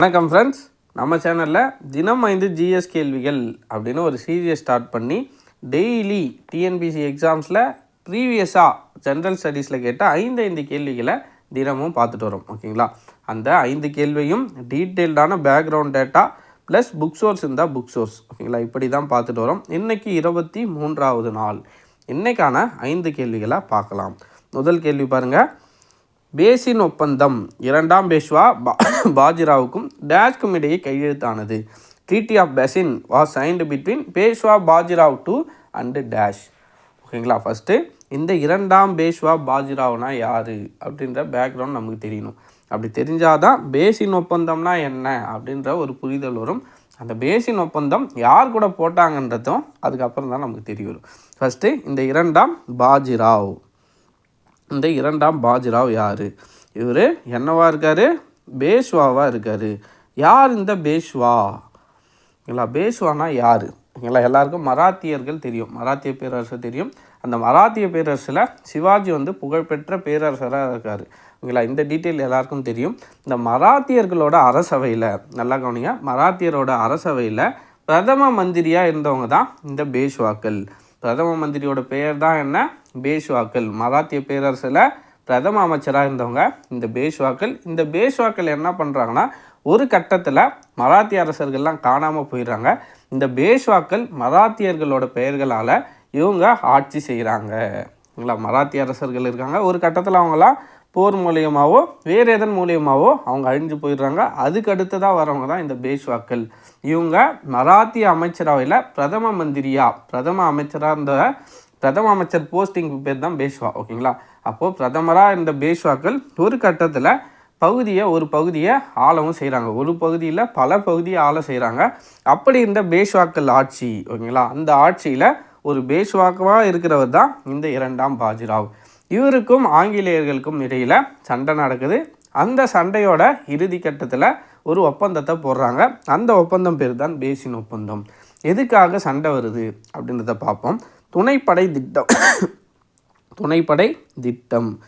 வணக்கம் ஃப்ரெண்ட்ஸ் நம்ம சேனலில் தினம் ஐந்து ஜிஎஸ் கேள்விகள் அப்படின்னு ஒரு சீரியஸ் ஸ்டார்ட் பண்ணி டெய்லி டிஎன்பிசி எக்ஸாம்ஸில் ப்ரீவியஸாக ஜென்ரல் ஸ்டடீஸில் கேட்ட ஐந்து ஐந்து கேள்விகளை தினமும் பார்த்துட்டு வரோம். ஓகேங்களா? அந்த ஐந்து கேள்வியும் டீட்டெயில்டான background data plus book source இருந்தால் புக் சோர்ஸ் ஓகேங்களா? இப்படி தான் பார்த்துட்டு வரோம். இன்றைக்கி இருபத்தி மூன்றாவது நாள். இன்றைக்கான ஐந்து கேள்விகளை பார்க்கலாம். முதல் கேள்வி பாருங்கள் பேசின் ஒப்பந்தம் இரண்டாம் பேஷ்வா பா பாஜிராவுக்கும் டேஷ்க்கும் இடையே கையெழுத்தானது. Treaty of Bassein was signed between Peshwa Bajirao two and dash ஓகேங்களா? ஃபஸ்ட்டு இந்த இரண்டாம் பேஷ்வா பாஜிராவ்னா யார்? அப்படின்ற பேக்ரவுண்ட் நமக்கு தெரியணும். அப்படி தெரிஞ்சாதான் பேசின் ஒப்பந்தம்னா என்ன? அப்படின்ற ஒரு புரிதல் வரும். அந்த பேசின் ஒப்பந்தம் யார் கூட போட்டாங்கன்றதும் அதுக்கப்புறம் தான் நமக்கு தெரிய வரும். ஃபஸ்ட்டு இந்த இரண்டாம் பாஜிராவ். இந்த இரண்டாம் பாஜிராவ் யார்? இவர் என்னவாக இருக்கார்? பேஷ்வாவாக இருக்கார். யார் இந்த பேஷ்வா? ஓகேங்களா பேஷ்வானா யார்? ஓகேங்களா எல்லாருக்கும் மராத்தியர்கள் தெரியும். மராத்திய பேரரசு தெரியும். அந்த மராத்திய பேரரசில் சிவாஜி வந்து புகழ்பெற்ற பேரரசராக இருக்கார். ஓகேங்களா? இந்த டீட்டெயில் எல்லாருக்கும் தெரியும். இந்த மராத்தியர்களோட அரசவையில் நல்லா கவனிங்க. மராத்தியரோட அரசவையில் பிரதம மந்திரியாக இருந்தவங்க தான் இந்த பேஷ்வாக்கள். பிரதம மந்திரியோட பெயர் தான் என்ன? பேஷ்வாக்கள். மராத்திய பேரரசில் பிரதம அமைச்சராக இருந்தவங்க இந்த பேஷ்வாக்கள். இந்த பேஷ்வாக்கள் என்ன பண்ணுறாங்கன்னா ஒரு கட்டத்தில் மராத்திய அரசர்கள்லாம் காணாமல் போயிடுறாங்க. இந்த பேஷ்வாக்கள் மராத்தியர்களோட பெயர்களால் இவங்க ஆட்சி செய்கிறாங்க இல்லைங்களா மராத்தி அரசர்கள் இருக்காங்க. ஒரு கட்டத்தில் அவங்களாம் போர் மூலியமாகவோ வேறு எதன் மூலியமாகவோ அவங்க அழிஞ்சு போயிடுறாங்க. அதுக்கு அடுத்ததாக வரவங்க தான் இந்த பேஷ்வாக்கள். இவங்க மராத்திய அமைச்சரவையில் பிரதம மந்திரியா? பிரதம அமைச்சராக இருந்த பிரதம அமைச்சர் போஸ்டிங் பேர் தான் பேஷ்வா ஓகேங்களா? அப்போது பிரதமராக இருந்த பேஷ்வாக்கள் ஒரு கட்டத்தில் பகுதியை ஒரு பகுதியை ஆளவும் செய்கிறாங்க ஒரு பகுதியில் பல பகுதியை ஆள செய்கிறாங்க அப்படி இருந்த பேஷ்வாக்கள் ஆட்சி ஓகேங்களா? அந்த ஆட்சியில் ஒரு பேஷ்வாக்குவாக இருக்கிறவர் தான் இந்த இரண்டாம் பாஜிராவ். இவருக்கும் ஆங்கிலேயர்களுக்கும் இடையில் சண்டை நடக்குது. அந்த சண்டையோட இறுதி கட்டத்தில் ஒரு ஒப்பந்தத்தை போடுறாங்க. அந்த ஒப்பந்தம் பேர் தான் பேசின் ஒப்பந்தம். எதுக்காக சண்டை வருது அப்படின்றத பார்ப்போம். துணைப்படை திட்டம். துணைப்படை திட்டம்.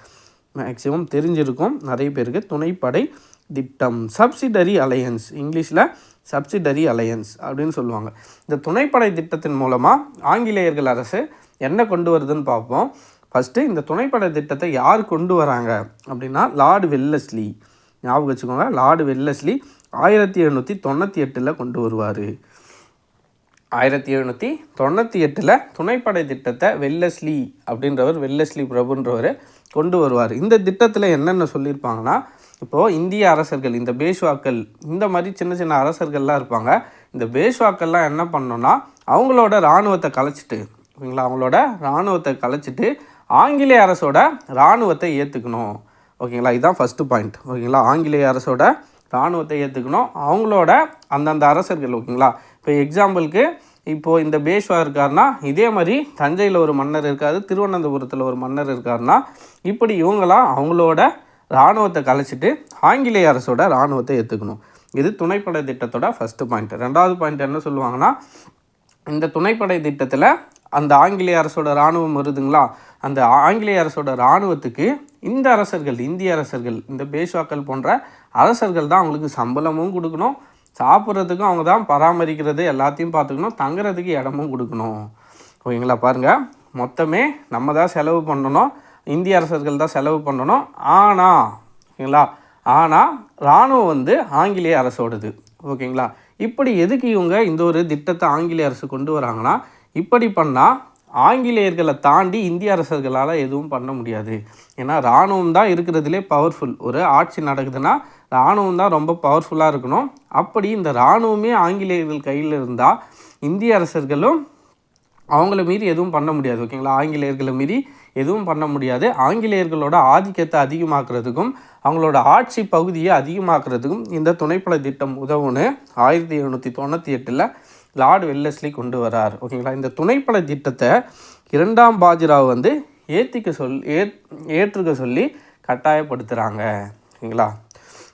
மேக்ஸிமம் தெரிஞ்சிருக்கும் நிறைய பேருக்கு. துணைப்படை திட்டம். சப்சிடரி அலையன்ஸ் இங்கிலீஷில் சப்சிடரி அலையன்ஸ் அப்படின்னு சொல்லுவாங்க. இந்த துணைப்படை திட்டத்தின் மூலமாக ஆங்கிலேயர்கள் அரசு என்ன கொண்டு வருதுன்னு பார்ப்போம். ஃபஸ்ட்டு இந்த துணைப்படை திட்டத்தை யார் கொண்டு வராங்க அப்படின்னா லார்டு வெல்லஸ்லி. ஞாபகம் வச்சுக்கோங்க லார்டு வெல்லஸ்லி ஆயிரத்தி எழுநூற்றி தொண்ணூற்றி எட்டில் கொண்டு வருவார். ஆயிரத்தி எழுநூற்றி தொண்ணூற்றி எட்டில் துணைப்படை திட்டத்தை வெல்லஸ்லி அப்படின்றவர் வெல்லஸ்லி பிரபுன்றவர் கொண்டு வருவார். இந்த திட்டத்தில் என்னென்ன சொல்லியிருப்பாங்கன்னா இப்போது இந்திய அரசர்கள் இந்த பேஷ்வாக்கள் இந்த மாதிரி சின்ன சின்ன அரசர்கள்லாம் இருப்பாங்க. இந்த பேஷ்வாக்கள்லாம் என்ன பண்ணோன்னா அவங்களோட இராணுவத்தை கலைச்சிட்டு ஓகேங்களா? அவங்களோட இராணுவத்தை கலைச்சிட்டு ஆங்கிலேய அரசோட இராணுவத்தை ஏற்றுக்கணும் ஓகேங்களா? இதுதான் ஃபஸ்ட்டு பாயிண்ட் ஓகேங்களா? ஆங்கிலேய அரசோட இராணுவத்தை ஏற்றுக்கணும் அவங்களோட அந்தந்த அரசர்கள் ஓகேங்களா? இப்போ எக்ஸாம்பிளுக்கு இப்போது இந்த பேஷ்வா இருக்காருன்னா இதே மாதிரி தஞ்சையில் ஒரு மன்னர் இருக்காரு திருவனந்தபுரத்தில் ஒரு மன்னர் இருக்காருன்னா இப்படி இவங்களாம் அவங்களோட இராணுவத்தை கலைச்சிட்டு ஆங்கிலேய அரசோட இராணுவத்தை ஏற்றுக்கணும் இது துணைப்படை திட்டத்தோட ஃபஸ்ட்டு பாயிண்ட் ரெண்டாவது பாயிண்ட் என்ன சொல்லுவாங்கன்னா இந்த துணைப்படை திட்டத்தில் அந்த ஆங்கிலேய அரசோட இராணுவம் வருதுங்களா? அந்த ஆங்கிலேய அரசோட இராணுவத்துக்கு இந்த அரசர்கள் இந்திய அரசர்கள் இந்த பேஷ்வாக்கள் போன்ற அரசர்கள் தான் அவங்களுக்கு சம்பளமும் கொடுக்கணும். சாப்பிட்றதுக்கும் அவங்க தான் பராமரிக்கிறது எல்லாத்தையும் பார்த்துக்கணும். தங்குறதுக்கு இடமும் கொடுக்கணும். ஓகேங்களா? பாருங்கள் மொத்தமே நம்ம தான் செலவு பண்ணணும். இந்திய அரசர்கள் தான் செலவு பண்ணணும். ஆனால் ஓகேங்களா? ஆனால் இராணுவம் வந்து ஆங்கிலேய அரசோடது. ஓகேங்களா? இப்படி எதுக்கு இவங்க இந்த ஒரு திட்டத்தை ஆங்கிலேய அரசு கொண்டு வராங்கன்னா இப்படி பண்ணால் ஆங்கிலேயர்களை தாண்டி இந்திய அரசர்களால் எதுவும் பண்ண முடியாது. ஏன்னா இராணுவம் தான் இருக்கிறதுலே பவர்ஃபுல் ஒரு ஆட்சி நடக்குதுன்னா இராணுவம் தான் ரொம்ப பவர்ஃபுல்லாக இருக்கணும். அப்படி இந்த இராணுவமே ஆங்கிலேயர்கள் கையில் இருந்தால் இந்திய அரசர்களும் அவங்கள மீறி எதுவும் பண்ண முடியாது ஓகேங்களா ஆங்கிலேயர்களை மீறி எதுவும் பண்ண முடியாது. ஆங்கிலேயர்களோட ஆதிக்கத்தை அதிகமாக்குறதுக்கும் அவங்களோட ஆட்சி பகுதியை அதிகமாக்குறதுக்கும் இந்த துணைப்படை திட்டம் உதவுன்னு ஆயிரத்தி எழுநூற்றி தொண்ணூற்றி எட்டில் லார்டு வெல்லஸ்லி கொண்டு வரார் ஓகேங்களா இந்த துணைப்படை திட்டத்தை இரண்டாம் பாஜிராவ் வந்து ஏற்றிக்க சொல் ஏ ஏற்றுக்க சொல்லி கட்டாயப்படுத்துகிறாங்க ஓகேங்களா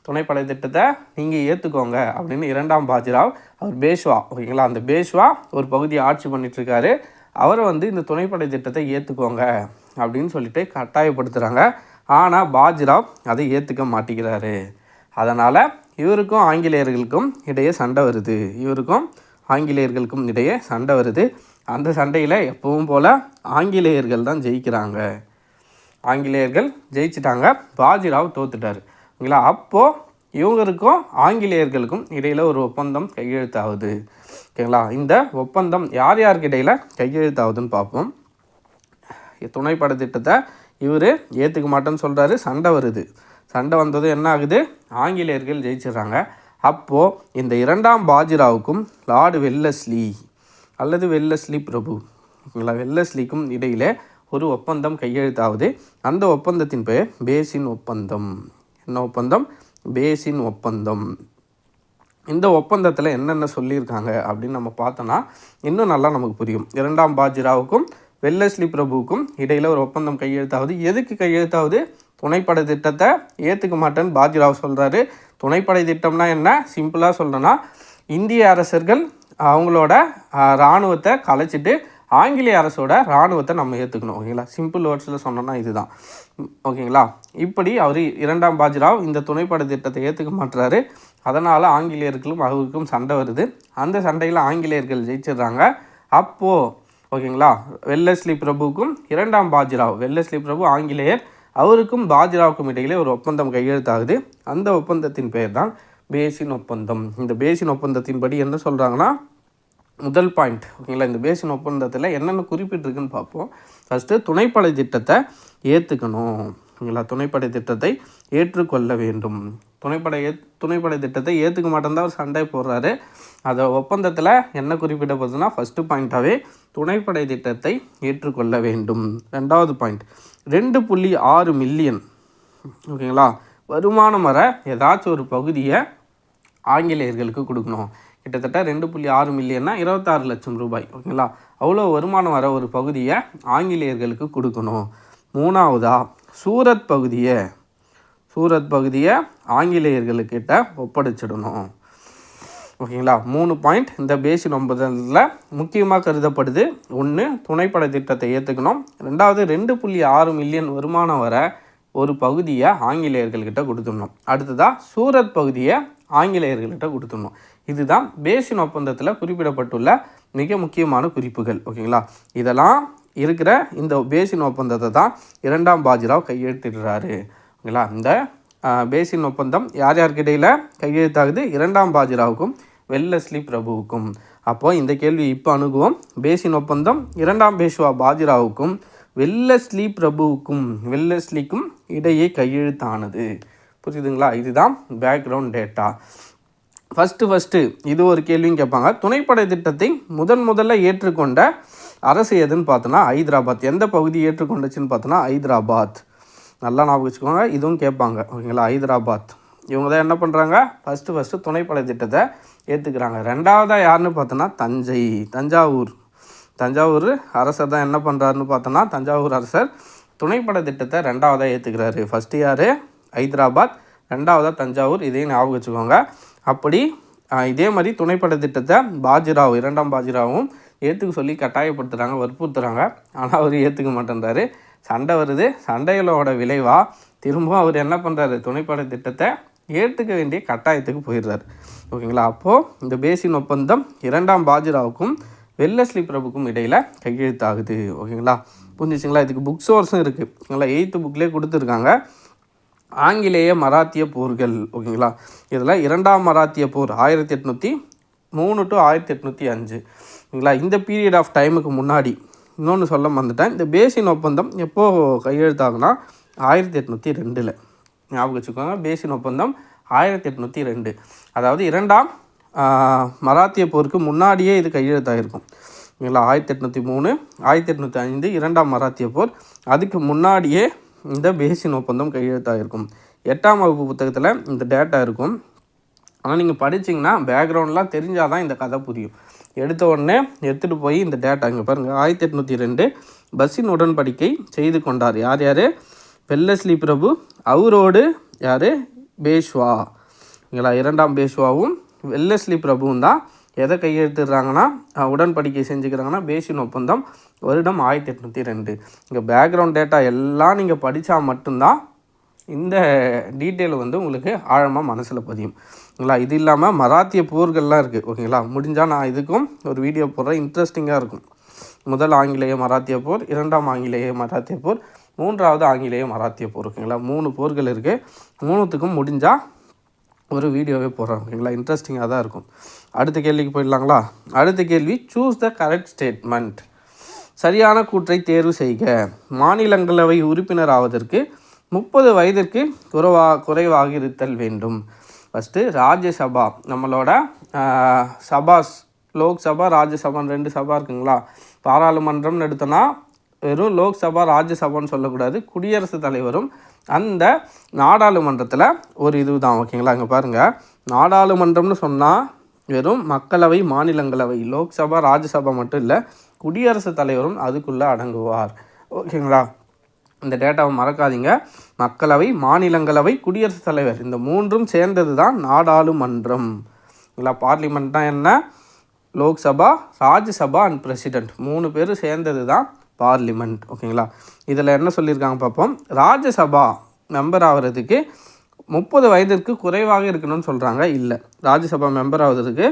துணைப்படை திட்டத்தை நீங்கள் ஏற்றுக்கோங்க அப்படின்னு இரண்டாம் பாஜிராவ் அவர் பேஷ்வா ஓகேங்களா? அந்த பேஷ்வா ஒரு பகுதியை ஆட்சி பண்ணிகிட்ருக்காரு அவரை வந்து இந்த துணைப்படை திட்டத்தை ஏற்றுக்கோங்க அப்படின்னு சொல்லிட்டு கட்டாயப்படுத்துகிறாங்க ஆனால் பாஜிராவ் அதை ஏற்றுக்க மாட்டேங்கிறாரு. அதனால் இவருக்கும் ஆங்கிலேயர்களுக்கும் இடையே சண்டை வருது. இவருக்கும் ஆங்கிலேயர்களுக்கும் இடையே சண்டை வருது. அந்த சண்டையில் எப்பவும் போல் ஆங்கிலேயர்கள் தான் ஜெயிக்கிறாங்க. ஆங்கிலேயர்கள் ஜெயிச்சிட்டாங்க. பாஜிராவ் தோத்துட்டார். ஓகேங்களா? அப்போது இவங்களுக்கும் ஆங்கிலேயர்களுக்கும் இடையில் ஒரு ஒப்பந்தம் கையெழுத்தாகுது. ஓகேங்களா? இந்த ஒப்பந்தம் யார் யாருக்கு இடையில் கையெழுத்தாகுதுன்னு பார்ப்போம். துணைப்பட திட்டத்தை இவர் ஏற்றுக்க மாட்டேன்னு சொல்கிறாரு சண்டை வருது. சண்டை வந்ததும் என்ன ஆகுது? ஆங்கிலேயர்கள் ஜெயிச்சிடுறாங்க. அப்போது இந்த இரண்டாம் பாஜிராவுக்கும் லார்டு வெல்லஸ்லி அல்லது வெல்லஸ்லி பிரபு ஓகேங்களா? வெல்லஸ்லிக்கும் இடையிலே ஒரு ஒப்பந்தம் கையெழுத்தாவது அந்த ஒப்பந்தத்தின் பெயர் பேசின் ஒப்பந்தம். என்ன ஒப்பந்தம்? பேசின் ஒப்பந்தம். இந்த ஒப்பந்தத்தில் என்னென்ன சொல்லியிருக்காங்க அப்படின்னு நம்ம பார்த்தோன்னா இன்னும் நல்லா நமக்கு புரியும். இரண்டாம் பாஜிராவுக்கும் வெல்லஸ்லி பிரபுவுக்கும் இடையில் ஒரு ஒப்பந்தம் கையெழுத்தாவது. எதுக்கு கையெழுத்தாவது? துணைப்படை திட்டத்தை ஏற்றுக்க மாட்டேன்னு பாஜிராவ் சொல்கிறாரு துணைப்படை திட்டம்னா என்ன? சிம்பிளாக சொல்லணும்னா இந்திய அரசர்கள் அவங்களோட இராணுவத்தை கலைச்சிட்டு ஆங்கிலேய அரசோட இராணுவத்தை நம்ம ஏற்றுக்கணும் ஓகேங்களா? சிம்பிள் வேர்ட்ஸில் சொன்னோன்னா இதுதான். ஓகேங்களா? இப்படி அவர் இரண்டாம் பாஜிராவ் இந்த துணைப்படை திட்டத்தை ஏற்றுக்க மாட்டுறாரு அதனால் ஆங்கிலேயர்களும் அவருக்கும் சண்டை வருது. அந்த சண்டையில் ஆங்கிலேயர்கள் ஜெயிச்சிடுறாங்க அப்போது ஓகேங்களா? வெல்லஸ்லி பிரபுவுக்கும் இரண்டாம் பாஜிராவ் வெல்லஸ்லி பிரபு ஆங்கிலேயர் அவருக்கும் பாஜிராவுக்கும் இடையிலே ஒரு ஒப்பந்தம் கையெழுத்தாகுது. அந்த ஒப்பந்தத்தின் பெயர் தான் பேசின் ஒப்பந்தம். இந்த பேசின் ஒப்பந்தத்தின்படி என்ன சொல்கிறாங்கன்னா முதல் பாயிண்ட் ஓகேங்களா? இந்த பேசின் ஒப்பந்தத்தில் என்னென்ன குறிப்பிட்டிருக்குன்னு பார்ப்போம். ஃபஸ்ட்டு துணைப்படை திட்டத்தை ஏற்றுக்கணும் ஓகேங்களா துணைப்படை திட்டத்தை ஏற்றுக்கொள்ள வேண்டும். துணைப்படை ஏ துணைப்படை திட்டத்தை ஏற்றுக்க மாட்டேன் அவர் சண்டை போடுறாரு. அதை ஒப்பந்தத்தில் என்ன குறிப்பிடப்படுதுன்னா ஃபஸ்ட்டு பாயிண்ட்டாகவே துணைப்படை திட்டத்தை ஏற்றுக்கொள்ள வேண்டும். ரெண்டாவது பாயிண்ட் ரெண்டு புள்ளி ஆறு மில்லியன் ஓகேங்களா வருமானம் வர ஏதாச்சும் ஒரு பகுதியை ஆங்கிலேயர்களுக்கு கொடுக்கணும். கிட்டத்தட்ட ரெண்டு புள்ளி ஆறு மில்லியன்னா இருபத்தாறு லட்சம் ரூபாய் ஓகேங்களா அவ்வளோ வருமானம் வர ஒரு பகுதியை ஆங்கிலேயர்களுக்கு கொடுக்கணும். மூணாவதா சூரத் பகுதியை சூரத் பகுதியை ஆங்கிலேயர்களுக்கிட்ட ஒப்படைச்சிடணும். ஓகேங்களா மூணு பாயிண்ட் இந்த பேசின் ஒன்பதில் முக்கியமாக கருதப்படுது. ஒன்று துணைப்படை திட்டத்தை ஏற்றுக்கணும் ரெண்டாவது ரெண்டு புள்ளி ஆறு மில்லியன் வருமானம் வர ஒரு பகுதியை ஆங்கிலேயர்கள்கிட்ட கொடுத்துடணும். அடுத்ததாக சூரத் பகுதியை ஆங்கிலேயர்கள்கிட்ட கொடுத்துடணும். இதுதான் பேசின் ஒப்பந்தத்தில் குறிப்பிடப்பட்டுள்ள மிக முக்கியமான குறிப்புகள். ஓகேங்களா? இதெல்லாம் இருக்கிற இந்த பேசின் ஒப்பந்தத்தை தான் இரண்டாம் பாஜிராவ் கையெழுத்திடுறாரு. ஓகேங்களா? இந்த பேசின் ஒப்பந்தம் யார் யாருக்கிடையில் கையெழுத்தாகுது? இரண்டாம் பாஜிராவுக்கும் வெல்லஸ்லி பிரபுவுக்கும். அப்போ இந்த கேள்வி இப்போ அணுகுவோம். பேசின் ஒப்பந்தம் இரண்டாம் பேஷ்வா பாஜிராவுக்கும் வெல்லஸ்லி பிரபுவுக்கும் வெல்லஸ்லிக்கும் இடையே கையெழுத்தானது? புரியுதுங்களா? இதுதான் பேக்ரவுண்ட் டேட்டா ஃபஸ்ட்டு ஃபஸ்ட்டு இது ஒரு கேள்வியும் கேட்பாங்க. துணைப்படை திட்டத்தை முதன் முதல்ல ஏற்றுக்கொண்ட அரசு எதுன்னு பார்த்தோன்னா ஹைதராபாத். எந்த பகுதி ஏற்றுக்கொண்டுச்சுன்னு பார்த்தோன்னா ஹைதராபாத். நல்லா ஞாபகம் வச்சுக்கோங்க. இதுவும் கேட்பாங்க. ஓகேங்களா? ஹைதராபாத். இவங்க தான் என்ன பண்ணுறாங்க ஃபஸ்ட்டு ஃபஸ்ட்டு துணைப்படை திட்டத்தை ஏற்றுக்கிறாங்க ரெண்டாவதாக யாருன்னு பார்த்தோன்னா தஞ்சை தஞ்சாவூர். தஞ்சாவூர் அரசர் தான் என்ன பண்ணுறாருன்னு பார்த்தோன்னா தஞ்சாவூர் அரசர் துணைப்படை திட்டத்தை ரெண்டாவதாக ஏற்றுக்கிறாரு ஃபஸ்ட்டு யார்? ஹைதராபாத் ரெண்டாவதாக தஞ்சாவூர் இதையும் ஞாபகம் வச்சுக்கோங்க. அப்படி இதே மாதிரி துணைப்பட திட்டத்தை பாஜிராவ் இரண்டாம் பாஜிராவும் ஏற்றுக்க சொல்லி கட்டாயப்படுத்துகிறாங்க வற்புறுத்துகிறாங்க ஆனால் அவர் ஏற்றுக்க மாட்டேன்றாரு. சண்டை வருது. சண்டைகளோட விளைவாக திரும்பவும் அவர் என்ன பண்ணுறாரு துணைப்பட திட்டத்தை ஏற்றுக்க வேண்டிய கட்டாயத்துக்கு போயிடுறாரு. ஓகேங்களா? அப்போது இந்த பேசின் ஒப்பந்தம் இரண்டாம் பாஜிராவுக்கும் வெல்லஸ்லி பிரபுக்கும் இடையில் கையெழுத்தாகுது. ஓகேங்களா? புரிஞ்சிச்சிங்களா? இதுக்கு புக் சோர்ஸும் இருக்குது ஓகேங்களா எயித்து புக்லேயே கொடுத்துருக்காங்க. ஆங்கிலேய மராத்திய போர்கள் ஓகேங்களா? இதில் இரண்டாம் மராத்திய போர் ஆயிரத்தி எட்நூற்றி மூணு டு ஆயிரத்தி எட்நூற்றி அஞ்சு ஓகேங்களா? இந்த பீரியட் ஆஃப் டைமுக்கு முன்னாடி இன்னொன்று சொல்ல வந்துட்டேன் இந்த பேசின் ஒப்பந்தம் எப்போது கையெழுத்தாகுனா ஆயிரத்தி எட்நூற்றி ரெண்டில். ஞாபகம் வச்சுக்கோங்க பேசின் ஒப்பந்தம் ஆயிரத்தி எட்நூற்றி ரெண்டு. அதாவது இரண்டாம் மராத்திய போருக்கு முன்னாடியே இது கையெழுத்தாகிருக்கும் ஓகேங்களா? ஆயிரத்தி எட்நூற்றி மூணு ஆயிரத்தி எட்நூற்றி ஐந்து இரண்டாம் மராத்திய போர். அதுக்கு முன்னாடியே இந்த பேசின் ஒப்பந்தம் கையெழுத்தாக இருக்கும் எட்டாம் வகுப்பு புத்தகத்தில் இந்த டேட்டா இருக்கும். ஆனால் நீங்கள் படிச்சிங்கன்னா பேக்ரவுண்ட்லாம் தெரிஞ்சால் தான் இந்த கதை புரியும். எடுத்த உடனே எடுத்துகிட்டு போய் இந்த டேட்டா இங்கே பாருங்கள் ஆயிரத்தி எட்நூற்றி ரெண்டு பஸ்ஸின் உடன்படிக்கை செய்து கொண்டார். யார் யார்? வெல்லஸ்லி பிரபு அவரோடு யார்? பேஷ்வா. இங்களா இரண்டாம் பேஷ்வாவும் வெல்லஸ்லி பிரபுவும் தான் எதை கையெழுத்துறாங்கன்னா உடன்படிக்கை செஞ்சுக்கிறாங்கன்னா பேசின் ஒப்பந்தம் வருடம் ஆயிரத்தி எட்நூற்றி ரெண்டு. இங்கே பேக்ரவுண்ட் டேட்டா எல்லாம் நீங்கள் படித்தா மட்டும்தான் இந்த டீட்டெயில் வந்து உங்களுக்கு ஆழமாக மனசில் பதியும். ஓகேங்களா இது இல்லாமல் மராத்திய போர்கள்லாம் இருக்குது ஓகேங்களா? முடிஞ்சால் நான் இதுக்கும் ஒரு வீடியோ போடுறேன். இன்ட்ரெஸ்டிங்காக இருக்கும். முதல் ஆங்கிலேய மராத்திய போர் இரண்டாம் ஆங்கிலேய மராத்திய போர் மூன்றாவது ஆங்கிலேய மராத்திய போர் ஓகேங்களா? மூணு போர்கள் இருக்குது மூணுத்துக்கும் முடிஞ்சால் ஒரு வீடியோவே போடுறோம் அப்படிங்களா இன்ட்ரெஸ்டிங்காக தான் இருக்கும். அடுத்த கேள்விக்கு போயிடலாங்களா? அடுத்த கேள்வி சூஸ் த கரெக்ட் ஸ்டேட்மெண்ட் சரியான கூற்றை தேர்வு செய்க. மாநிலங்களவை உறுப்பினர் ஆவதற்கு முப்பது வயதிற்கு குறைவா குறைவாக இருத்தல் வேண்டும். ஃபஸ்ட்டு ராஜ்யசபா. நம்மளோட சபாஸ் லோக்சபா ராஜ்யசபான்னு ரெண்டு சபா இருக்குங்களா? பாராளுமன்றம்னு எடுத்தோன்னா வெறும் லோக்சபா ராஜ்யசபான்னு சொல்லக்கூடாது. குடியரசுத் தலைவரும் அந்த நாடாளுமன்றத்தில் ஒரு இது தான் ஓகேங்களா? இங்கே பாருங்கள் நாடாளுமன்றம்னு சொன்னால் வெறும் மக்களவை மாநிலங்களவை லோக்சபா ராஜ்யசபா மட்டும் இல்லை குடியரசுத் தலைவரும் அதுக்குள்ளே அடங்குவார். ஓகேங்களா? இந்த டேட்டாவை மறக்காதீங்க. மக்களவை மாநிலங்களவை குடியரசுத் தலைவர் இந்த மூன்றும் சேர்ந்தது தான் நாடாளுமன்றம். இல்லை பார்லிமெண்ட்னா என்ன? லோக்சபா ராஜ்யசபா அண்ட் பிரசிடென்ட் மூணு பேரும் சேர்ந்தது தான் பார்லிமெண்ட் ஓகேங்களா? இதில் என்ன சொல்லியிருக்காங்க பார்ப்போம். ராஜ்யசபா மெம்பர் ஆகிறதுக்கு முப்பது வயதிற்கு குறைவாக இருக்கணும்னு சொல்கிறாங்க இல்லை ராஜ்யசபா மெம்பர் ஆகிறதுக்கு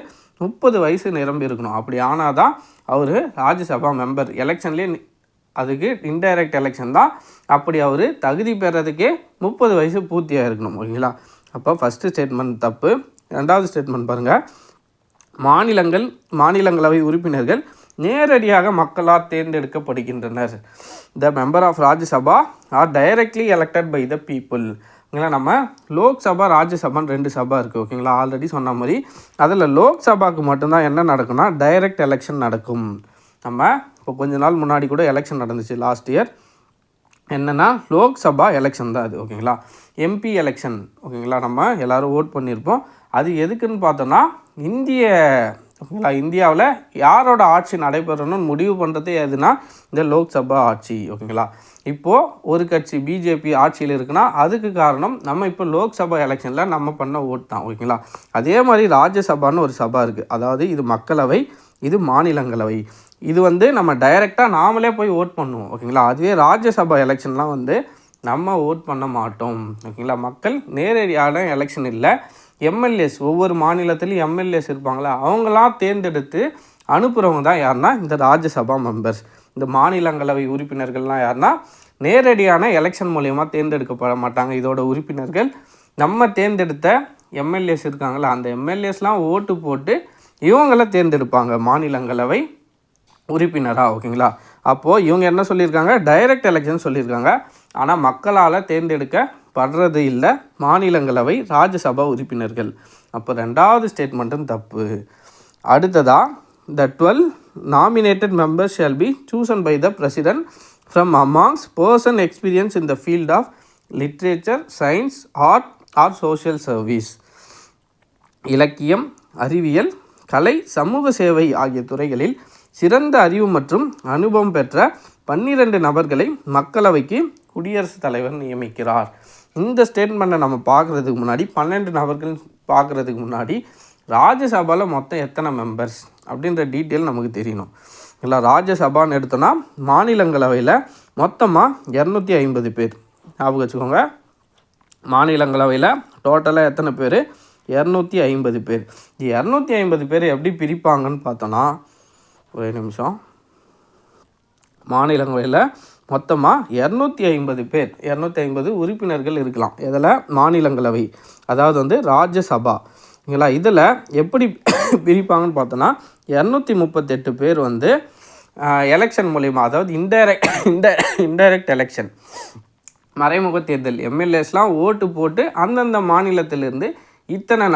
முப்பது வயசு நிரம்பி இருக்கணும். அப்படி ஆனால் தான் அவர் ராஜ்யசபா மெம்பர் எலெக்ஷன்லேயே அதுக்கு இன்டைரக்ட் எலெக்ஷன் தான். அப்படி அவர் தகுதி பெறதுக்கே முப்பது வயசு பூர்த்தியாக இருக்கணும் ஓகேங்களா? அப்போ ஃபஸ்ட்டு ஸ்டேட்மெண்ட் தப்பு. ரெண்டாவது ஸ்டேட்மெண்ட் பாருங்கள் மாநிலங்கள் மாநிலங்களவை உறுப்பினர்கள் நேரடியாக மக்களால் தேர்ந்தெடுக்கப்படுகின்றனர். The member of Rajya Sabha are directly elected by the people ஓகேங்களா நம்ம லோக்சபா ராஜ்யசபான்னு ரெண்டு சபா இருக்குது ஓகேங்களா ஆல்ரெடி சொன்ன மாதிரி. அதில் லோக்சபாவுக்கு மட்டும்தான் என்ன நடக்கும்னா டைரக்ட் எலெக்ஷன் நடக்கும். நம்ம இப்போ கொஞ்ச நாள் முன்னாடி கூட எலெக்ஷன் நடந்துச்சு லாஸ்ட் இயர் என்னென்னா லோக்சபா எலெக்ஷன் தான் அது ஓகேங்களா எம்பி எலெக்ஷன் ஓகேங்களா நம்ம எல்லோரும் ஓட் பண்ணியிருப்போம். அது எதுக்குன்னு பார்த்தோன்னா இந்திய ஓகேங்களா? இந்தியாவில் யாரோட ஆட்சி நடைபெறணும்னு முடிவு பண்ணுறது எதுனா இந்த லோக்சபா ஆட்சி ஓகேங்களா? இப்போது ஒரு கட்சி பிஜேபி ஆட்சியில் இருக்குன்னா அதுக்கு காரணம் நம்ம இப்போ லோக்சபா எலெக்ஷனில் நம்ம பண்ண ஓட் தான் ஓகேங்களா? அதே மாதிரி ராஜ்யசபான்னு ஒரு சபா இருக்குது அதாவது இது மக்களவை இது மாநிலங்களவை. இது வந்து நம்ம டைரெக்டாக நாமளே போய் ஓட் பண்ணுவோம் ஓகேங்களா? அதுவே ராஜ்யசபா எலெக்ஷன்லாம் வந்து நம்ம ஓட் பண்ண மாட்டோம் ஓகேங்களா? மக்கள் நேரடியான எலெக்ஷன் இல்லை. எம்எல்ஏஸ் ஒவ்வொரு மாநிலத்திலையும் எம்எல்ஏஸ் இருப்பாங்களா? அவங்களாம் தேர்ந்தெடுத்து அனுப்புகிறவங்க தான் யாருன்னா இந்த ராஜ்யசபா மெம்பர்ஸ் இந்த மாநிலங்களவை உறுப்பினர்கள்லாம் யாருன்னா நேரடியான எலெக்ஷன் மூலயமா தேர்ந்தெடுக்கப்பட மாட்டாங்க. இதோட உறுப்பினர்கள் நம்ம தேர்ந்தெடுத்த எம்எல்ஏஸ் இருக்காங்களா அந்த எம்எல்ஏஸ்லாம் ஓட்டு போட்டு இவங்கள தேர்ந்தெடுப்பாங்க மாநிலங்களவை உறுப்பினராக ஓகேங்களா? அப்போது இவங்க என்ன சொல்லியிருக்காங்க? டைரக்ட் எலெக்ஷன் சொல்லியிருக்காங்க. ஆனால் மக்களால் தேர்ந்தெடுக்க படுறது இல்லை மாநிலங்களவை ராஜ்யசபா உறுப்பினர்கள். அப்போ ரெண்டாவது ஸ்டேட்மெண்ட்டும் தப்பு. அடுத்ததா the twelve nominated members shall be chosen by the president from amongst person experience in the field of literature science art or social service இலக்கியம் அறிவியல் கலை சமூக சேவை ஆகிய துறைகளில் சிறந்த அறிவு மற்றும் அனுபவம் பெற்ற பன்னிரண்டு நபர்களை மக்களவைக்கு குடியரசுத் தலைவர் நியமிக்கிறார். இந்த ஸ்டேட்மெண்ட்டை நம்ம பார்க்குறதுக்கு முன்னாடி பன்னெண்டு நபர்கள் பார்க்குறதுக்கு முன்னாடி ராஜ்யசபாவில் மொத்தம் எத்தனை மெம்பர்ஸ் அப்படின்ற டீட்டெயில் நமக்கு தெரியணும். இல்லை ராஜ்யசபான்னு எடுத்தோன்னா மாநிலங்களவையில் மொத்தமாக இரநூத்தி ஐம்பது பேர். ஞாபகம் வச்சுக்கோங்க. மாநிலங்களவையில் டோட்டலாக எத்தனை பேர்? இரநூத்தி ஐம்பது பேர். இரநூத்தி ஐம்பது பேர் எப்படி பிரிப்பாங்கன்னு பார்த்தோன்னா ஒரே நிமிஷம். மாநிலங்களில் மொத்தமாக இரநூத்தி ஐம்பது பேர் இரநூத்தி ஐம்பது உறுப்பினர்கள் இருக்கலாம். இதில் மாநிலங்களவை அதாவது வந்து ராஜ்யசபா. ஓகேங்களா இதில் எப்படி பிரிப்பாங்கன்னு பார்த்தோன்னா இரநூத்தி முப்பத்தெட்டு பேர் வந்து எலெக்ஷன் மூலிமா அதாவது இன்டைரக்ட் இன்ட இன்டைரக்ட் எலெக்ஷன் மறைமுக தேர்தல். எம்எல்ஏஸ்லாம் ஓட்டு போட்டு அந்தந்த மாநிலத்திலிருந்து இத்தனை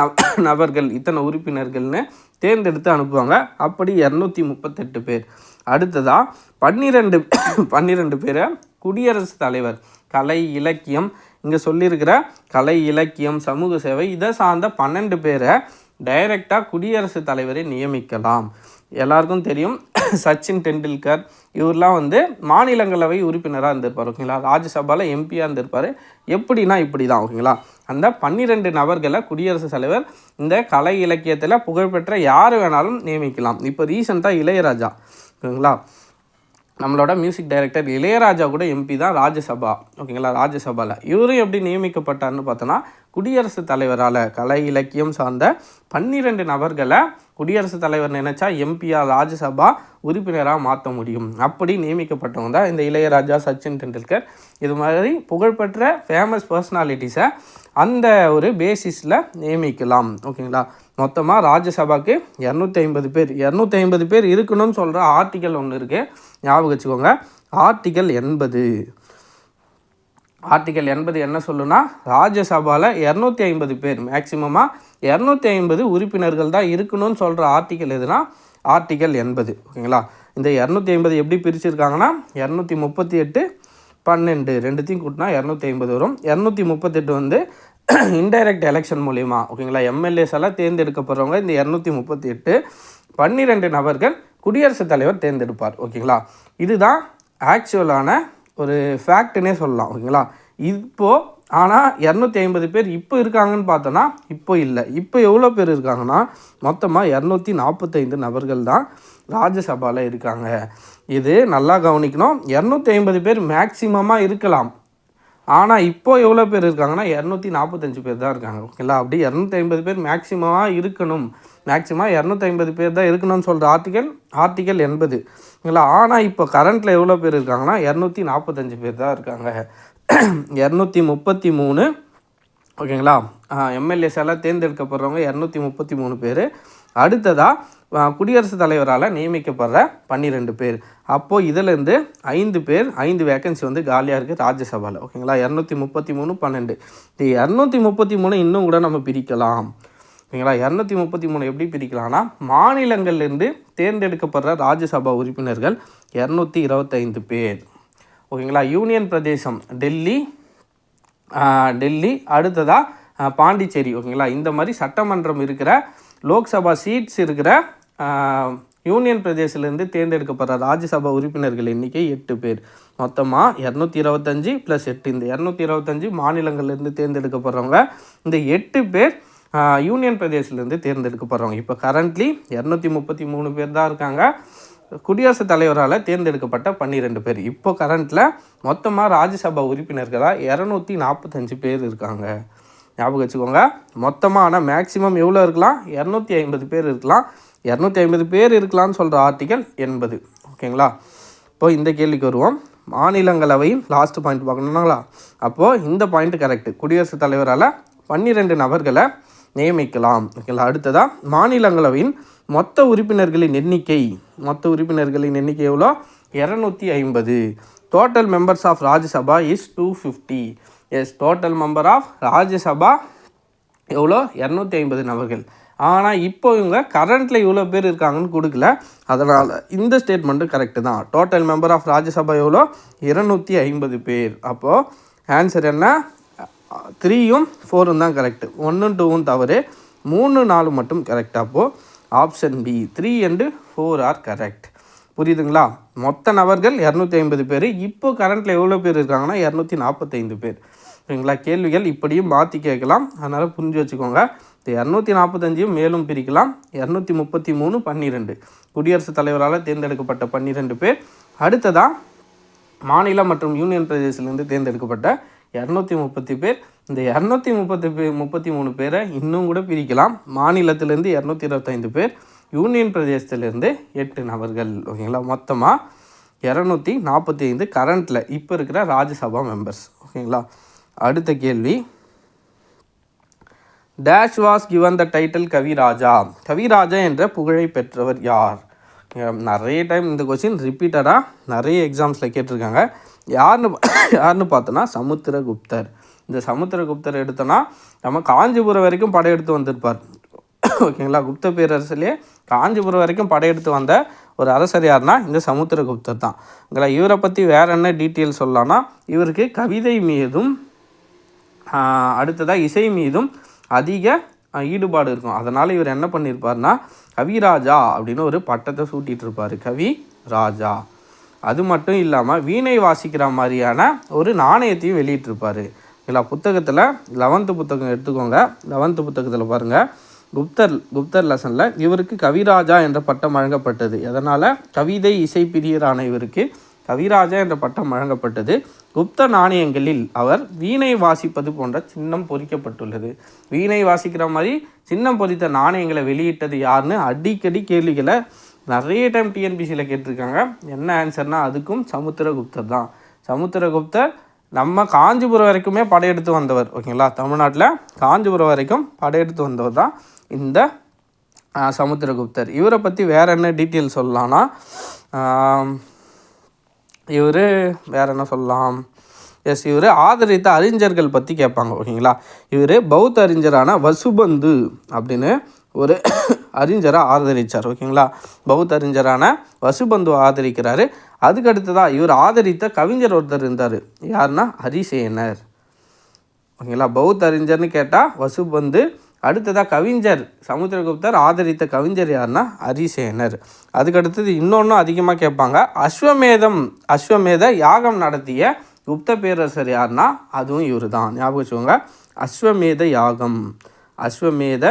நபர்கள் இத்தனை உறுப்பினர்கள்னு தேர்ந்தெடுத்து அனுப்புவாங்க. அப்படி இரநூத்தி முப்பத்தெட்டு பேர். அடுத்ததாக பன்னிரெண்டு பன்னிரெண்டு பேரை குடியரசுத் தலைவர் கலை இலக்கியம். இங்கே சொல்லியிருக்கிற கலை இலக்கியம் சமூக சேவை இதை சார்ந்த பன்னெண்டு பேரை டைரெக்டாக குடியரசுத் தலைவரை நியமிக்கலாம். எல்லாருக்கும் தெரியும் சச்சின் டெண்டுல்கர் இவர்லாம் வந்து மாநிலங்களவை உறுப்பினராக இருந்திருப்பார் ஓகேங்களா? ராஜ்யசபாவில் எம்பியாக இருந்திருப்பார். எப்படின்னா இப்படி தான் ஓகேங்களா? அந்த பன்னிரெண்டு நபர்களை குடியரசுத் தலைவர் இந்த கலை இலக்கியத்தில் புகழ்பெற்ற யார் வேணாலும் நியமிக்கலாம். இப்போ ரீசெண்டாக இளையராஜா. ஓகேங்களா? நம்மளோட மியூசிக் டைரக்டர் இளையராஜா கூட எம்பி தான் ராஜ்யசபா. ஓகேங்களா? ராஜ்யசபாவில் இவரும் எப்படி நியமிக்கப்பட்டார்னு பார்த்தோன்னா குடியரசுத் தலைவரால் கலை இலக்கியம் சார்ந்த பன்னிரெண்டு நபர்களை குடியரசுத் தலைவர் நினைச்சா எம்பியாக ராஜ்யசபா உறுப்பினராக மாற்ற முடியும். அப்படி நியமிக்கப்பட்டவங்க தான் இந்த இளையராஜா சச்சின் டெண்டுல்கர். இது மாதிரி புகழ்பெற்ற ஃபேமஸ் பர்சனாலிட்டிஸை அந்த ஒரு பேசிஸில் நியமிக்கலாம். ஓகேங்களா? மொத்தமாக ராஜ்யசபாக்கு இரநூத்தி ஐம்பது பேர் இரநூத்தி ஐம்பது பேர் இருக்கணும்னு சொல்கிற ஆர்டிக்கல் ஒன்று இருக்குது ஞாபகம் வச்சுக்கோங்க. ஆர்டிக்கல் எண்பது. ஆர்டிக்கல் எண்பது என்ன சொல்லுன்னா ராஜ்யசபாவில் இரநூத்தி ஐம்பது பேர் மேக்சிமமாக இரநூத்தி ஐம்பது உறுப்பினர்கள் தான் இருக்கணும்னு சொல்கிற ஆர்டிக்கல் எதுனா ஆர்டிக்கல் எண்பது. ஓகேங்களா? இந்த இரநூத்தி ஐம்பது எப்படி பிரிச்சுருக்காங்கன்னா இரநூத்தி முப்பத்தி எட்டு பன்னெண்டு. ரெண்டுத்தையும் கூட்டினா இரநூத்தி ஐம்பது வரும். இரநூத்தி முப்பத்தெட்டு வந்து இன்டைரக்ட் எலெக்ஷன் மூலிமா ஓகேங்களா எம்எல்ஏஸ் எல்லாம் தேர்ந்தெடுக்கப்படுறவங்க இந்த இரநூத்தி முப்பத்தி எட்டு பன்னிரெண்டு நபர்கள் குடியரசுத் தலைவர் தேர்ந்தெடுப்பார் ஓகேங்களா இதுதான் ஆக்சுவலான ஒரு ஃபேக்ட்னே சொல்லலாம் ஓகேங்களா இப்போது ஆனால் இரநூத்தி ஐம்பது பேர் இப்போ இருக்காங்கன்னு பார்த்தோன்னா இப்போ இல்லை. இப்போ எவ்வளோ பேர் இருக்காங்கன்னா மொத்தமாக இரநூத்தி நாற்பத்தைந்து நபர்கள் தான் ராஜ்யசபாவில் இருக்காங்க. இது நல்லா கவனிக்கணும். இரநூத்தி ஐம்பது பேர் மேக்சிமமாக இருக்கலாம். ஆனால் இப்போ எவ்வளோ பேர் இருக்காங்கன்னா இரநூத்தி நாற்பத்தஞ்சு பேர் தான் இருக்காங்க ஓகேங்களா அப்படி இரநூத்தி ஐம்பது பேர் மேக்சிமமாக இருக்கணும். மேக்சிமம் இரநூத்தி ஐம்பது பேர் தான் இருக்கணும்னு சொல்கிற ஆர்டிக்கல் ஆர்டிக்கல் எண்பது ஓகேங்களா ஆனால் இப்போ கரண்ட்டில் எவ்வளோ பேர் இருக்காங்கன்னா இரநூத்தி நாற்பத்தஞ்சு பேர் தான் இருக்காங்க. இரநூத்தி முப்பத்தி மூணு ஓகேங்களா எம்எல்ஏஸ் எல்லாம் தேர்ந்தெடுக்கப்படுறவங்க இரநூத்தி முப்பத்தி மூணு பேர். அடுத்ததாக குடியரசுத் தலைவரால் நியமிக்கப்படுற பன்னிரெண்டு பேர். அப்போது இதிலேருந்து ஐந்து பேர் ஐந்து வேக்கன்சி வந்து காலியாக இருக்குது ராஜ்யசபாவில் ஓகேங்களா? இரநூத்தி முப்பத்தி மூணு பன்னெண்டு. இந்த இரநூத்தி முப்பத்தி மூணு இன்னும் கூட நம்ம பிரிக்கலாம். ஓகேங்களா? இரநூத்தி முப்பத்தி மூணு எப்படி பிரிக்கலாம்னா மாநிலங்கள்லேருந்து தேர்ந்தெடுக்கப்படுற ராஜ்யசபா உறுப்பினர்கள் இரநூத்தி இருபத்தைந்து பேர். ஓகேங்களா? யூனியன் பிரதேசம் டெல்லி டெல்லி அடுத்ததாக பாண்டிச்சேரி. ஓகேங்களா? இந்த மாதிரி சட்டமன்றம் இருக்கிற லோக்சபா சீட்ஸ் இருக்கிற யூனியன் பிரதேசிலேருந்து தேர்ந்தெடுக்கப்படுற ராஜ்யசபா உறுப்பினர்கள் எண்ணிக்கை எட்டு பேர். மொத்தமாக இரநூத்தி இருபத்தஞ்சி ப்ளஸ் எட்டு. இந்த இரநூத்தி இருபத்தஞ்சி மாநிலங்கள்லேருந்து தேர்ந்தெடுக்கப்படுறவங்க இந்த எட்டு பேர் யூனியன் பிரதேசிலேருந்து தேர்ந்தெடுக்கப்படுறவங்க. இப்போ கரண்ட்லி இரநூத்தி முப்பத்தி மூணு பேர் தான் இருக்காங்க. குடியரசுத் தலைவரால் தேர்ந்தெடுக்கப்பட்ட பன்னிரெண்டு பேர். இப்போ கரண்ட்டில் மொத்தமாக ராஜ்யசபா உறுப்பினர்களாக இரநூத்தி நாற்பத்தஞ்சு பேர் இருக்காங்க. ஞாபகம் வச்சுக்கோங்க. மொத்தமாக ஆனால் மேக்ஸிமம் எவ்வளோ இருக்கலாம்? இரநூத்தி ஐம்பது பேர் இருக்கலாம். இரநூத்தி ஐம்பது பேர் இருக்கலாம்னு சொல்கிற ஆர்டிக்கல் எண்பது. ஓகேங்களா இப்போது இந்த கேள்விக்கு வருவோம். மாநிலங்களவையின் லாஸ்ட் பாயிண்ட் பார்க்கணுங்களா அப்போது இந்த பாயிண்ட் கரெக்டு குடியரசுத் தலைவரால் பன்னிரெண்டு நபர்களை நியமிக்கலாம். ஓகேங்களா அடுத்ததாக மாநிலங்களவையின் மொத்த உறுப்பினர்களின் எண்ணிக்கை. மொத்த உறுப்பினர்களின் எண்ணிக்கை எவ்வளோ? இரநூத்தி ஐம்பது. Total members of Rajya Sabha is two fifty S total member of Rajya Sabha எவ்வளோ? இரநூத்தி ஐம்பது நபர்கள். ஆனால் இப்போ இவங்க கரண்ட்டில் இவ்வளோ பேர் இருக்காங்கன்னு கொடுக்கல. அதனால் இந்த ஸ்டேட்மெண்ட்டும் கரெக்டு தான். டோட்டல் மெம்பர் ஆஃப் ராஜ்யசபா எவ்வளோ? இருநூற்றி ஐம்பது பேர். அப்போது ஆன்சர் என்ன? த்ரீயும் ஃபோரும் தான் கரெக்டு ஒன்றும் டூவும் தவறு. மூணு நாலு மட்டும் கரெக்ட் அப்போது option B three and four are correct புரியுதுங்களா? மொத்த நபர்கள் இரநூத்தி ஐம்பது பேர். இப்போ கரண்ட்டில் எவ்வளோ பேர் இருக்காங்கன்னா இரநூத்தி நாற்பத்தைந்து பேர். ஓகேங்களா கேள்விகள் இப்படியும் மாற்றி கேட்கலாம். அதனால் புரிஞ்சு வச்சுக்கோங்க. இந்த இரநூத்தி நாற்பத்தஞ்சையும் மேலும் பிரிக்கலாம். இரநூத்தி முப்பத்தி மூணு பன்னிரெண்டு. குடியரசுத் தலைவரால் தேர்ந்தெடுக்கப்பட்ட பன்னிரெண்டு பேர். அடுத்ததாக மாநிலம் மற்றும் யூனியன் பிரதேசத்திலிருந்து தேர்ந்தெடுக்கப்பட்ட இரநூத்தி முப்பத்தி பேர். இந்த இரநூத்தி முப்பத்தி பே முப்பத்தி மூணு பேரை இன்னும் கூட பிரிக்கலாம். மாநிலத்திலேருந்து இரநூத்தி இருபத்தைந்து பேர். யூனியன் பிரதேசத்திலேருந்து எட்டு நபர்கள். ஓகேங்களா? மொத்தமாக இரநூத்தி நாற்பத்தி ஐந்து கரண்ட்டில் இப்போ இருக்கிற ராஜ்யசபா மெம்பர்ஸ் ஓகேங்களா? அடுத்த கேள்வி. Dash was given the title Kaviraja. Kaviraja என்ற புகழை பெற்றவர் யார்? நிறைய டைம் இந்த கொஸ்டின் ரிப்பீட்டடாக நிறைய எக்ஸாம்ஸில் கேட்டிருக்காங்க. யாருன்னு யாருன்னு பார்த்தோன்னா சமுத்திரகுப்தர். இந்த சமுத்திரகுப்தர் எடுத்தோன்னா நம்ம காஞ்சிபுரம் வரைக்கும் படையெடுத்து வந்திருப்பார். ஓகேங்களா குப்த பேரரசுலேயே காஞ்சிபுரம் வரைக்கும் படையெடுத்து வந்த ஒரு அரசர் யாருன்னா இந்த சமுத்திரகுப்தர் தான். இவரை பற்றி வேற என்ன டீட்டெயில் சொல்லலாம்னா இவருக்கு கவிதை மீதும் அடுத்ததாக இசை மீதும் அதிக ஈடுபாடு இருக்கும். அதனால் இவர் என்ன பண்ணியிருப்பார்னா கவிராஜா அப்படின்னு ஒரு பட்டத்தை சூட்டிகிட்டு இருப்பார் கவி ராஜா அது மட்டும் இல்லாமல் வீணை வாசிக்கிற மாதிரியான ஒரு நாணயத்தையும் வெளியிட்டிருப்பார். இல்லை புத்தகத்தில் லெவன்த்து புத்தகம் எடுத்துக்கோங்க. லெவன்த்து புத்தகத்தில் பாருங்கள் குப்தர் குப்தர் லெசனில் இவருக்கு கவிராஜா என்ற பட்டம் வழங்கப்பட்டது. எதனால்? கவிதை இசை பிரியரான இவருக்கு கவிராஜா என்ற பட்டம் வழங்கப்பட்டது. குப்த நாணயங்களில் அவர் வீணை வாசிப்பது போன்ற சின்னம் பொறிக்கப்பட்டுள்ளது. வீணை வாசிக்கிற மாதிரி சின்னம் பொறித்த நாணயங்களை வெளியிட்டது யாருன்னு அடிக்கடி கேள்விகளை நிறைய டைம் டிஎன்பிசியில் கேட்டிருக்காங்க. என்ன ஆன்சர்னா அதுக்கும் சமுத்திரகுப்தர் தான். சமுத்திரகுப்தர் நம்ம காஞ்சிபுரம் வரைக்குமே படையெடுத்து வந்தவர். ஓகேங்களா தமிழ்நாட்டில் காஞ்சிபுரம் வரைக்கும் படையெடுத்து வந்தவர் தான் இந்த சமுத்திரகுப்தர். இவரை பற்றி வேறு என்ன டீட்டெயில் சொல்லலாம்னா இவர் வேற என்ன சொல்லலாம்? எஸ் இவர் ஆதரித்த அறிஞர்கள் பற்றி கேட்பாங்க ஓகேங்களா? இவர் பௌத்த அறிஞரான வசுபந்து அப்படின்னு ஒரு அறிஞரை ஆதரித்தார் ஓகேங்களா? பௌத்த அறிஞரான வசுபந்து ஆதரிக்கிறாரு. அதுக்கடுத்ததாக இவர் ஆதரித்த கவிஞர் ஒருத்தர் இருந்தார். யாருன்னா ஹரிசேனர் ஓகேங்களா? பௌத்த அறிஞர்னு கேட்டால் வசுபந்து அடுத்ததாக கவிஞர் சமுத்திரகுப்தர் ஆதரித்த கவிஞர் யாருன்னா ஹரிசேனர். அதுக்கு அடுத்தது இன்னொன்றும் அதிகமாக கேட்பாங்க. அஸ்வமேதம் அஸ்வமேத யாகம் நடத்திய குப்த பேரரசர் யாருன்னா அதுவும் இவர் தான் ஞாபகம் வச்சுக்கோங்க. அஸ்வமேத யாகம் அஸ்வமேத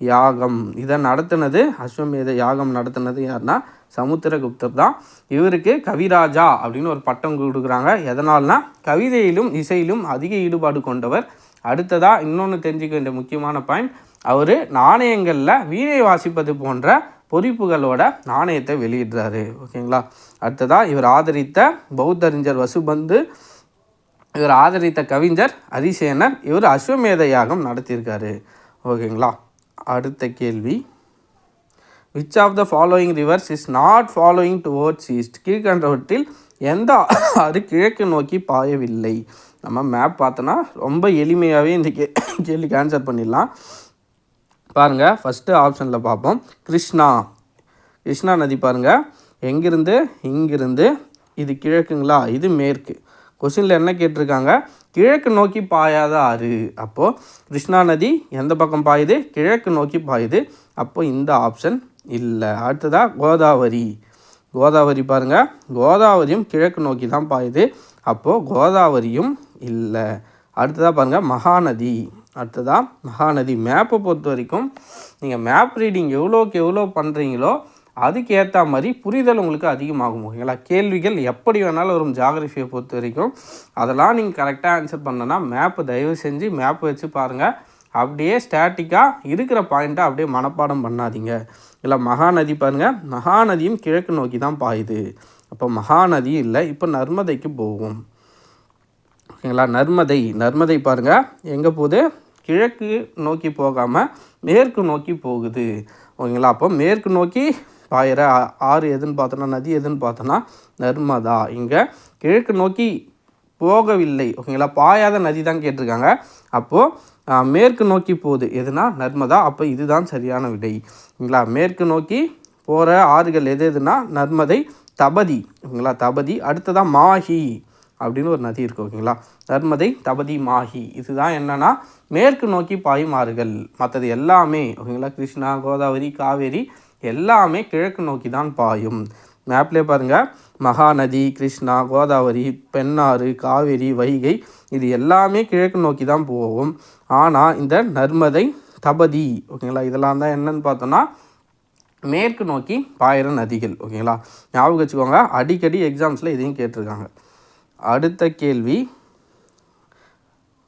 யாகம். இதை நடத்தினது அஸ்வமேத யாகம் நடத்தினது யாருன்னா சமுத்திரகுப்தர் தான். இவருக்கு கவிராஜா அப்படின்னு ஒரு பட்டம் கொடுக்குறாங்க. எதனால்னா கவிதையிலும் இசையிலும் அதிக ஈடுபாடு கொண்டவர் அடுத்ததாக இன்னொன்று தெரிஞ்சுக்க வேண்டிய முக்கியமான பாயிண்ட் அவர் நாணயங்களில் வீணை வாசிப்பது போன்ற பொறிப்புகளோட நாணயத்தை வெளியிடுறாரு. ஓகேங்களா? அடுத்ததாக இவர் ஆதரித்த பௌத்த அறிஞர் வசுபந்து இவர் ஆதரித்த கவிஞர் ஹரிசேனர் இவர் அஸ்வமேத யாகம் நடத்தியிருக்காரு. ஓகேங்களா? அடுத்த கேள்வி. Which of the following rivers is not following towards east கீழ்கண்டவற்றில் எந்த ஆறு கிழக்கு நோக்கி பாயவில்லை? நம்ம மேப் பார்த்தோன்னா ரொம்ப எளிமையாகவே இந்த கே கேள்விக்கு ஆன்சர் பண்ணிடலாம். பாருங்கள் ஃபஸ்ட்டு ஆப்ஷனில் பார்ப்போம். கிருஷ்ணா. கிருஷ்ணா நதி பாருங்கள் எங்கிருந்து? இங்கிருந்து. இது கிழக்குங்களா? இது மேற்கு. கொஸ்டினில் என்ன கேட்டிருக்காங்க? கிழக்கு நோக்கி பாயாத ஆறு. அப்போது கிருஷ்ணா நதி எந்த பக்கம் பாயுது? கிழக்கு நோக்கி பாயுது. அப்போ இந்த ஆப்ஷன் இல்லை. அடுத்ததாக கோதாவரி. கோதாவரி பாருங்கள் கோதாவரியும் கிழக்கு நோக்கி தான் பாயுது. அப்போது கோதாவரியும் இல்லை. அடுத்ததாக பாருங்கள் மகாநதி. அடுத்ததாக மகாநதி. மேப்பை பொறுத்த வரைக்கும் நீங்கள் மேப் ரீடிங் எவ்வளோக்கு எவ்வளோ பண்ணுறீங்களோ அதுக்கு ஏற்ற மாதிரி புரிதல் உங்களுக்கு அதிகமாகும் ஓகேங்களா? கேள்விகள் எப்படி வேணாலும் வரும் ஜாகிரஃபியை பொறுத்த வரைக்கும் அதெல்லாம் நீங்கள் கரெக்டாக ஆன்சர் பண்ணனா மேப்பு தயவு செஞ்சு மேப் வச்சு பாருங்கள் அப்படியே ஸ்டாட்டிக்காக இருக்கிற பாயிண்ட்டை அப்படியே மனப்பாடம் பண்ணாதீங்க. இல்லை மகாநதி பாருங்கள் மகாநதியும் கிழக்கு நோக்கி தான் பாயுது. அப்போ மகாநதி இல்லை இப்போ நர்மதைக்கு போகும். ஓகேங்களா? நர்மதை நர்மதை பாருங்கள் எங்கே போகுது? கிழக்கு நோக்கி போகாமல் மேற்கு நோக்கி போகுது. ஓகேங்களா? அப்போ மேற்கு நோக்கி பாயிற ஆ- ஆறு எதுன்னு பார்த்தோன்னா நதி எதுன்னு பார்த்தோன்னா நர்மதா. இங்கே கிழக்கு நோக்கி போகவில்லை. ஓகேங்களா? பாயாத நதி தான் கேட்டிருக்காங்க. அப்போது மேற்கு நோக்கி போகுது. எதுனா நர்மதா. அப்போ இதுதான் சரியான விடை. ஓகேங்களா? மேற்கு நோக்கி போகிற ஆறுகள் எது எதுனா நர்மதை தபதி. ஓகேங்களா? தபதி. அடுத்ததாக மாஹி. அப்படின்னு ஒரு நதி இருக்குது ஓகேங்களா? நர்மதை தபதி மாஹி. இதுதான் என்னென்னா மேற்கு நோக்கி பாயும் ஆறுகள். மற்றது எல்லாமே ஓகேங்களா? கிருஷ்ணா கோதாவரி காவேரி எல்லாமே கிழக்கு நோக்கி தான் பாயும். மேப்லேயே பாருங்கள் மகாநதி கிருஷ்ணா கோதாவரி பெண்ணாறு காவேரி வைகை இது எல்லாமே கிழக்கு நோக்கி தான் போகும். ஆனால் இந்த நர்மதை தபதி ஓகேங்களா? இதெல்லாம் தான் என்னன்னு பார்த்தோன்னா மேற்கு நோக்கி பாயிர நதிகள் ஓகேங்களா? ஞாபகம் வச்சுக்கோங்க. அடிக்கடி எக்ஸாம்ஸில் இதையும் கேட்டிருக்காங்க. அடுத்த கேள்வி.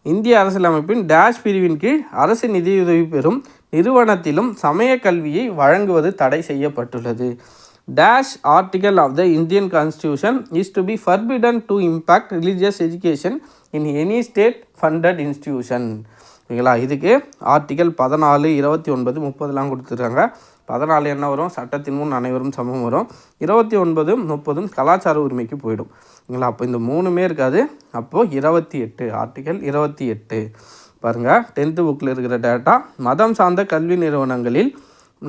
இந்திய அரசியலமைப்பின் டேஷ் பிரிவின் கீழ் அரசு நிதியுதவி பெறும் நிறுவனத்திலும் சமய கல்வியை வழங்குவது தடை செய்யப்பட்டுள்ளது. Dash article of the Indian constitution is to be forbidden to impact religious education in any state funded institution. ஓகேங்களா? இதுக்கு ஆர்டிகல் பதினாலு இருபத்தி ஒன்பது முப்பதுலாம் கொடுத்துருக்காங்க. பதினாலு என்ன வரும்? சட்டத்தின் முன் அனைவரும் சமம் வரும். இருபத்தி ஒன்பதும் முப்பதும் கலாச்சார உரிமைக்கு போயிடும். ஓகேங்களா? அப்போ இந்த மூணுமே இருக்காது. அப்போது இருபத்தி எட்டு ஆர்டிக்கல் இருபத்தி எட்டு. பாருங்கள் டென்த்து புக்கில் இருக்கிற டேட்டா மதம் சார்ந்த கல்வி நிறுவனங்களில்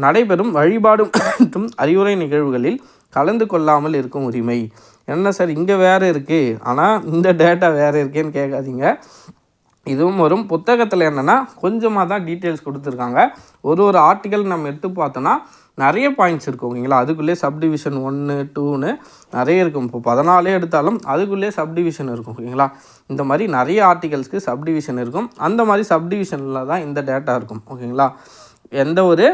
நடைபெறும் வழிபாடு மற்றும் அறிவுரை நிகழ்வுகளில் கலந்து கொள்ளாமல் இருக்கும் உரிமை. என்ன சார் இங்கே வேறு இருக்குது ஆனால் இந்த டேட்டா வேறு இருக்கேன்னு கேட்காதீங்க. இதுவும் வரும் புத்தகத்தில் என்னென்னா கொஞ்சமாக தான் டீட்டெயில்ஸ் கொடுத்துருக்காங்க. ஒரு ஒரு ஆர்டிக்கல் நம்ம எடுத்து பார்த்தோன்னா நிறைய பாயிண்ட்ஸ் இருக்கும் ஓகேங்களா? அதுக்குள்ளே சப்டிவிஷன் ஒன்று டூன்னு நிறைய இருக்கும். இப்போ பதினாலே எடுத்தாலும் அதுக்குள்ளே சப்டிவிஷன் இருக்கும் ஓகேங்களா? இந்த மாதிரி நிறைய ஆர்டிகல்ஸ்க்கு சப்டிவிஷன் இருக்கும். அந்த மாதிரி சப்டிவிஷனில் தான் இந்த டேட்டா இருக்கும் ஓகேங்களா? எந்த ஒரு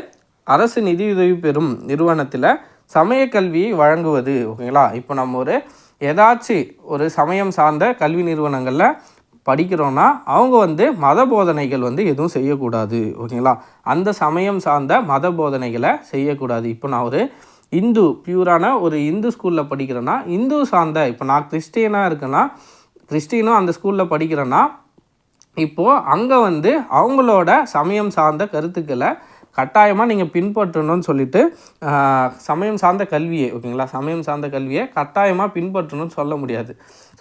அரசு நிதியுதவி பெறும் நிறுவனத்தில் சமய கல்வியை வழங்குவது ஓகேங்களா? இப்போ நம்ம ஒரு ஏதாச்சும் ஒரு சமயம் சார்ந்த கல்வி நிறுவனங்களில் படிக்கிறோன்னா அவங்க வந்து மத போதனைகள் வந்து எதுவும் செய்யக்கூடாது ஓகேங்களா? அந்த சமயம் சார்ந்த மத போதனைகளை செய்யக்கூடாது. இப்போ நான் ஒரு இந்து பியூரான ஒரு இந்து ஸ்கூலில் படிக்கிறேன்னா இந்து சார்ந்த இப்போ நான் கிறிஸ்டியனாக இருக்கேன்னா கிறிஸ்டினும் அந்த ஸ்கூலில் படிக்கிறேன்னா இப்போது அங்கே வந்து அவங்களோட சமயம் சார்ந்த கருத்துக்களை கட்டாயமாக நீங்கள் பின்பற்றணும்னு சொல்லிட்டு சமயம் சார்ந்த கல்வியை ஓகேங்களா? சமயம் சார்ந்த கல்வியை கட்டாயமாக பின்பற்றணும்னு சொல்ல முடியாது.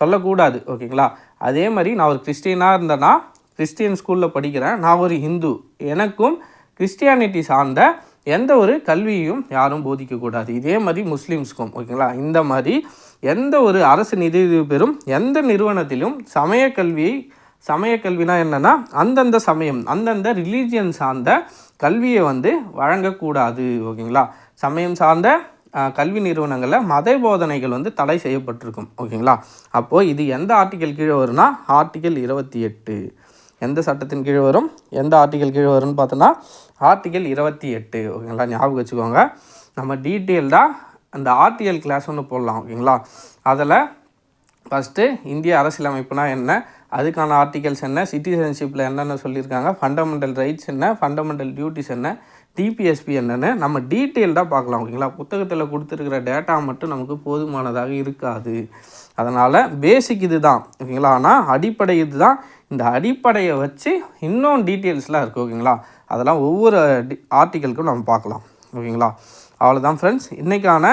சொல்லக்கூடாது ஓகேங்களா? அதே மாதிரி நான் ஒரு கிறிஸ்டியனாக இருந்தேன்னா கிறிஸ்டியன் ஸ்கூலில் படிக்கிறேன். நான் ஒரு ஹிந்து. எனக்கும் கிறிஸ்டியானிட்டி சார்ந்த எந்த ஒரு கல்வியையும் யாரும் போதிக்கக்கூடாது. இதே மாதிரி முஸ்லீம்ஸ்க்கும் ஓகேங்களா? இந்த மாதிரி எந்த ஒரு அரசு நிதி பெறும் எந்த நிறுவனத்திலும் சமய கல்வியை சமய கல்வினா என்னென்னா அந்தந்த சமயம் அந்தந்த ரிலீஜியன் சார்ந்த கல்வியை வந்து வழங்கக்கூடாது ஓகேங்களா? சமயம் சார்ந்த கல்வி நிறுவனங்களில் மத போதனைகள் வந்து தடை செய்யப்பட்டிருக்கும். ஓகேங்களா? அப்போது இது எந்த ஆர்டிக்கல் கீழே வரும்னா ஆர்டிக்கல் இருபத்தி எட்டு. எந்த சட்டத்தின் கீழே வரும்? எந்த ஆர்டிக்கல் கீழே வரும்னு பார்த்தோன்னா ஆர்டிக்கல் இருபத்தி எட்டு. ஓகேங்களா? ஞாபகம் வச்சுக்கோங்க. நம்ம டீட்டெயில்டாக அந்த ஆர்டிஎல் கிளாஸ் ஒன்று போடலாம். ஓகேங்களா? அதில் ஃபஸ்ட்டு இந்திய அரசியலமைப்புனா என்ன? அதுக்கான ஆர்டிகல்ஸ் என்ன? சிட்டிசன்ஷிப்பில் என்னென்ன சொல்லியிருக்காங்க? ஃபண்டமெண்டல் ரைட்ஸ் என்ன? ஃபண்டமெண்டல் டியூட்டிஸ் என்ன? டிபிஎஸ்பி என்னென்னு நம்ம டீட்டெயில்டாக பார்க்கலாம் ஓகேங்களா புத்தகத்தில் கொடுத்துருக்கிற டேட்டா மட்டும் நமக்கு போதுமானதாக இருக்காது. அதனால் பேசிக் இது தான் ஓகேங்களா ஆனால் அடிப்படை இது தான் இந்த அடிப்படையை வச்சு இன்னும் டீட்டெயில்ஸ்லாம் இருக்குது ஓகேங்களா அதெல்லாம் ஒவ்வொரு ஆர்டிக்கலுக்கும் நம்ம பார்க்கலாம் ஓகேங்களா அவ்வளோதான் ஃப்ரெண்ட்ஸ் இன்றைக்கான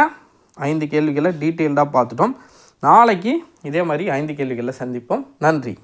ஐந்து கேள்விகளை டீட்டெயில்டாக பார்த்துட்டோம். நாளைக்கு இதே மாதிரி ஐந்து கேள்விகளை சந்திப்போம். நன்றி.